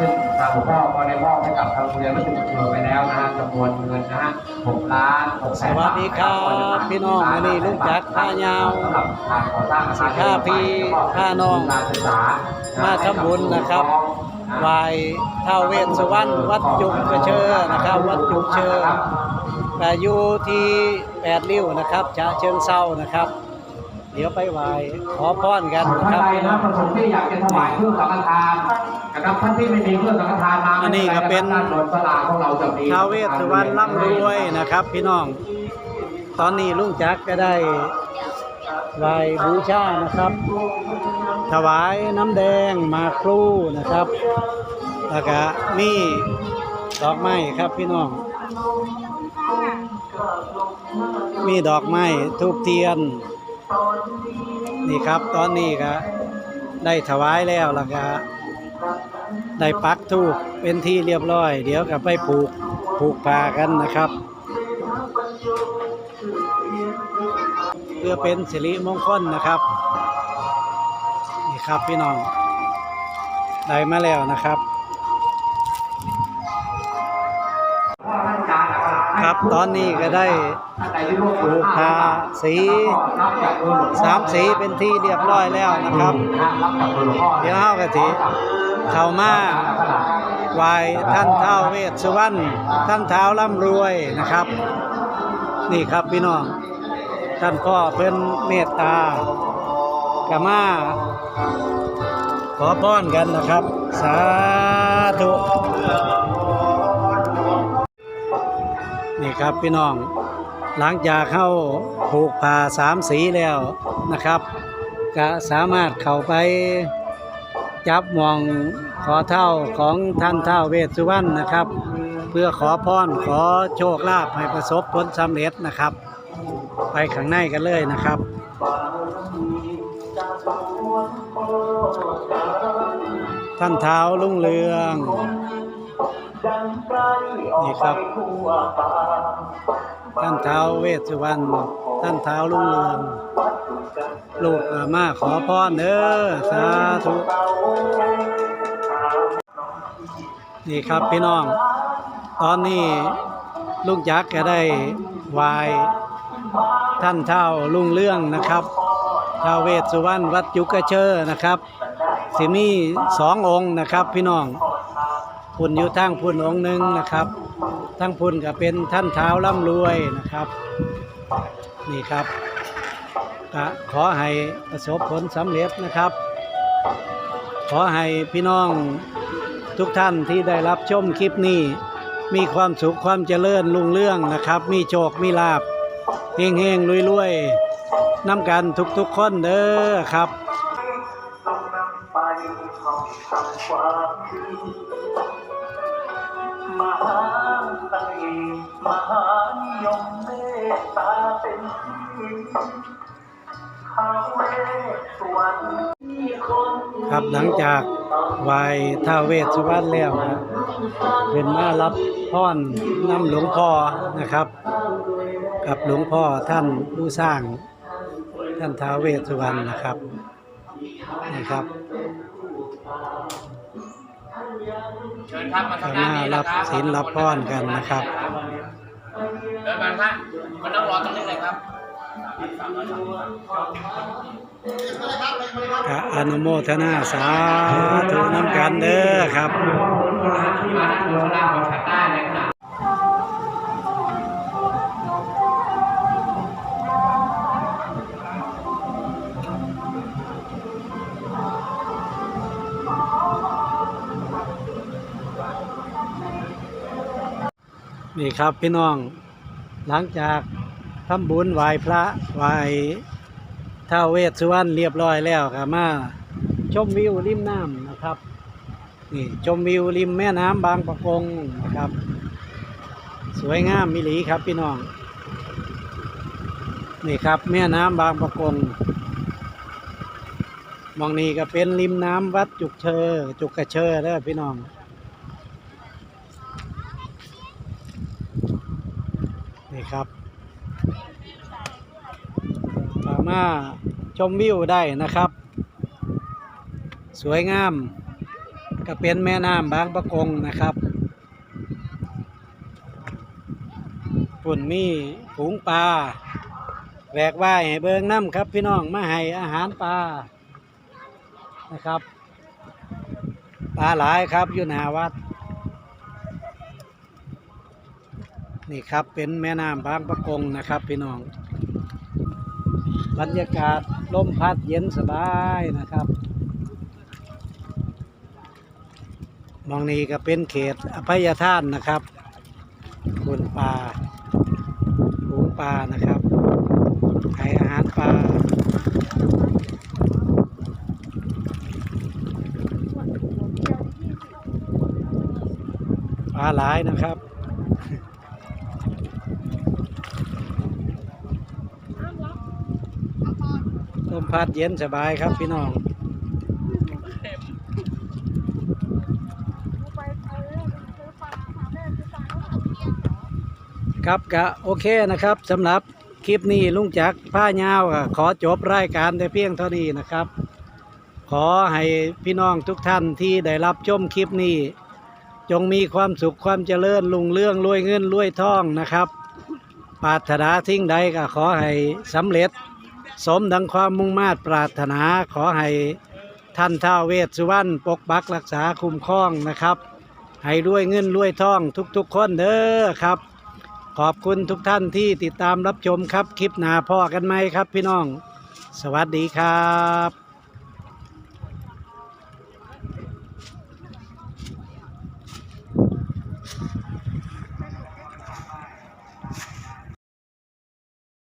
ซึ่งทางหลวงพ่อก็ได้มอบให้กับทางโรงเรียนวัดจุกเชอไปแล้วนะฮะจำนวนเงินนะฮะหกล้านหกแสสนวัสดีครับพี่น้องวันนี้ลุงจักรพายาวสำหรับการก่อสร้างอาคารสิบห้าปีพาน้อง การศึกษามาทำบุญนะครับไหวายท้าวเวสสุวรรณวัดจุกกระเชอนะครับ วัดจุกเชอแต่อยู่ที่แปดริ้วนะครับจะเชิงเศร้านะครับ เดี๋ยวไปไหวายขอพรกันนะคท่ารันบใดพี่นะน้องประสงค์ที่อยากจะถวายเครื่องสังฆทานนะครับท่านที่ไม่มีเครื่องสังฆทานมาอันนี้ก็เป็น ด้านบนศาลาของเราจะมีท้าวเวสสุวรรณร่ำรวยนะครับ พี่น้อง ตอนนี้ลุงจักรก็ได้ไหวายบูชานะครับ ถวายน้ำแดงหมากพลูนะครับแล้วก็มีดอกไม้ครับพี่น้อง มีดอกไม้ทูบเทียน นี่ครับตอนนี้ก็ได้ถวายแล้วล่ะก็ได้ปักทูบเป็นที่เรียบร้อย เดี๋ยวก็ไปผูกผูกปลากันนะครับ เพื่อเป็นสิริมงคลนะครับ นี่ครับพี่น้องได้มาแล้วนะครับ ตอนนี้ก็ได้ผูกผ้าสีสามสีเป็นที่เรียบร้อยแล้วนะครับ เดี๋ยวเฮาก็สิเข้ามาไหวท่านเท้าเวสสุวรรณท่านเท้าร่ำรวยนะครับ นี่ครับพี่น้องท่านพ่อเพิ่อนเมตตากามาขอพรกันนะครับ สาธุ ครับพี่น้อง หลังจากเข้าผูกผ้าสามสีแล้วนะครับก็สามารถเข้าไปจับหมองขอเท่าของท่านเท่าเวสสุวรรณนะครับ เพื่อขอพรขอโชคลาภให้ประสบผลสำเร็จนะครับ ไปข้างในกันเลยนะครับท่านเท้าลุงเรือง นี่ครับ ท่านเท้าเวสสุวรรณท่านเท้าลุงเรืองลูกก็มาขอพรเด้อสาธุนี่ครับพี่น้อง ตอนนี้ลุงจักรก็ได้ไหวายท่านเท้าลุงเรื่องนะครับท้าเวสสุวรรณวัดจุกเชอนะครับ สิมีสององค์นะครับพี่น้อง พุ่นอยู่ทั้งพุ่นองค์หนึ่งนะครับ ทั้งพุ่นก็เป็นท่านเท้าร่ำรวยนะครับ นี่ครับก็ขอให้ประสบผลสำเร็จนะครับ ขอให้พี่น้องทุกท่านที่ได้รับชมคลิปนี้ มีความสุขความเจริญรุ่งเรื่องนะครับ มีโชคมีลาบเฮงเฮงรวยรวยน้ำกันทุกๆคนเด้อครับต้องนำไปท่องทำความดี มหาเสน่ห์มหานิยมเมตตาเป็นที่ทาเวสสวรรณมีคนครับหลังจากไหว้ท้าวเวสสุวรรณแล้วนะเป็นมารับพรนำหลวงพ่อนะครับ กับหลวงพ่อท่านผู้สร้างท่านท้าวเวสสุวรรณนะครับนี่ครับ เชิญครับมาจะทางด้านมานี้รันะบครับศีลรับพรกันนะครับ เดินมาครับมานั่งรอตรงนี้เลยครับกะอนุโมทนาสาธุน้ำกันเด้อครับที่มาด้านบนศาลาของฉันได้ในขณะ นี่ครับพี่น้อง หลังจากทำบุญไหว้พระไหว้ท้าเวสสุวรรณเรียบร้อยแล้วครับมาชมวิวริมน้ำนะครับนี่ชมวิวริมแม่น้ำบางประกงนะครับ สวยงามมิลีครับพี่น้องนี่ครับ แม่น้ำบางประกงมองนี่ก็เป็นริมน้ำวัดจุกเชอ จุกกระเชอเด้อพี่น้อง นี่ครับสามารถชมวิวได้นะครับ สวยงามก็เป็นแม่น้ำบางประกงนะครับปุ่นมีฝูงปลาแหวกว่ายให้เบิงน้ำครับพี่น้องมาให้อาหารปลานะครับ ปลาหลายครับอยู่หนาวัด นี่ครับเป็นแม่น้ำบางประกงนะครับพี่น้อง บรรยากาศลมพัดเย็นสบายนะครับ มองนี้ก็เป็นเขตอภัยทานนะครับคุณปลาฝูงปลานะครับให้อาหารปลาปลาหลายนะครับ ลมพัดเย็นสบายครับพี่น้องครับก็โอเคนะครับสำหรับคลิปนี้ลุงจักผ้ายาวขอจบรายการแต่เพียงเท่านี้นะครับ ขอให้พี่น้องทุกท่านที่ได้รับชมคลิปนี้ จงมีความสุขความเจริญลุงเรื่องรวยเงินรวยทองนะครับ ปรารถนาทิ้งใดก็ขอให้สำเร็จ สมดังความมุ่งมา่ปรารถนาขอให้ท่านท้าวเวสสุวรรณปกปักรักษาคุ้มครองนะครับ ให้รวยเงินรวยทองทุกๆคนเด้อครับ ขอบคุณทุกท่านที่ติดตามรับชมครับ คลิปหน้าพ่อกันไหมครับพี่น้อง สวัสดีครับ